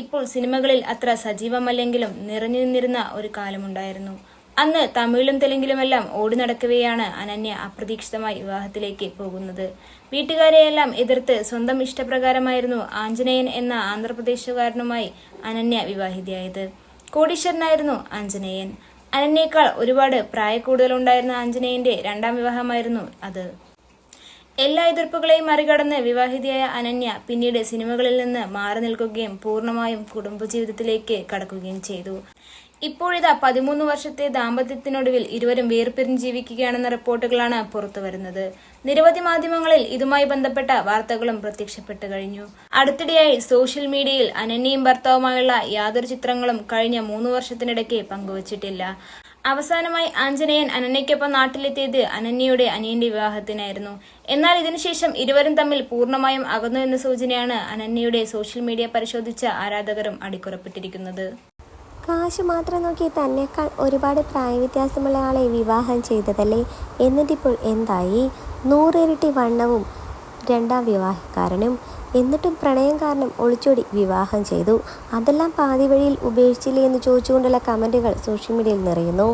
ഇപ്പോൾ സിനിമകളിൽ അത്ര സജീവമല്ലെങ്കിലും നിറഞ്ഞു നിന്നിരുന്ന ഒരു കാലമുണ്ടായിരുന്നു. അന്ന് തമിഴിലും തെലുങ്കിലുമെല്ലാം ഓടി നടക്കവെയാണ് അനന്യ അപ്രതീക്ഷിതമായി വിവാഹത്തിലേക്ക് പോകുന്നത്. വീട്ടുകാരെയെല്ലാം എതിർത്ത് സ്വന്തം ഇഷ്ടപ്രകാരമായിരുന്നു ആഞ്ജനേയൻ എന്ന ആന്ധ്രാപ്രദേശുകാരനുമായി അനന്യ വിവാഹിതയായത്. കോടീശ്വരനായിരുന്നു ആഞ്ജനേയൻ. അനന്യേക്കാൾ ഒരുപാട് പ്രായക്കൂടുതലുണ്ടായിരുന്ന ആഞ്ജനേയന്റെ രണ്ടാം വിവാഹമായിരുന്നു അത്. എല്ലാ എതിർപ്പുകളെയും മറികടന്ന് വിവാഹിതയായ അനന്യ പിന്നീട് സിനിമകളിൽ നിന്ന് മാറി നിൽക്കുകയും പൂർണമായും കുടുംബജീവിതത്തിലേക്ക് കടക്കുകയും ചെയ്തു. ഇപ്പോഴിതാ പതിമൂന്ന് വർഷത്തെ ദാമ്പത്യത്തിനൊടുവിൽ ഇരുവരും വേർപിരിഞ്ഞ് ജീവിക്കുകയാണെന്ന റിപ്പോർട്ടുകളാണ് പുറത്തുവരുന്നത് നിരവധി മാധ്യമങ്ങളിൽ ഇതുമായി ബന്ധപ്പെട്ട വാർത്തകളും പ്രത്യക്ഷപ്പെട്ടു കഴിഞ്ഞു. അടുത്തിടെയായി സോഷ്യൽ മീഡിയയിൽ അനന്യയും ഭർത്താവുമായുള്ള യാതൊരു ചിത്രങ്ങളും കഴിഞ്ഞ മൂന്ന് വർഷത്തിനിടയ്ക്ക് പങ്കുവച്ചിട്ടില്ല. അവസാനമായി ആഞ്ജനേയൻ അനന്യയ്ക്കൊപ്പം നാട്ടിലെത്തിയത് അനന്യയുടെ അനിയന്റെ വിവാഹത്തിനായിരുന്നു. എന്നാൽ ഇതിനുശേഷം ഇരുവരും തമ്മിൽ പൂർണമായും അകന്നു എന്ന സൂചനയാണ് അനന്യയുടെ സോഷ്യൽ മീഡിയ പരിശോധിച്ച ആരാധകരും അടിക്കുറപ്പിട്ടിരിക്കുന്നത്. കാശ് മാത്രം നോക്കി തന്നെക്കാൾ ഒരുപാട് പ്രായവ്യത്യാസമുള്ള ആളെ വിവാഹം ചെയ്തതല്ലേ? എന്നിട്ടിപ്പോൾ എന്തായി? നൂറിരട്ടി വണ്ണവും രണ്ടാം വിവാഹക്കാരനും എന്നിട്ടും പ്രണയം കാരണം ഒളിച്ചോടി വിവാഹം ചെയ്തു. അതെല്ലാം പാതി വഴിയിൽ ഉപേക്ഷിച്ചില്ലേ എന്ന് ചോദിച്ചുകൊണ്ടുള്ള കമന്റുകൾ സോഷ്യൽ മീഡിയയിൽ നിറയുന്നു.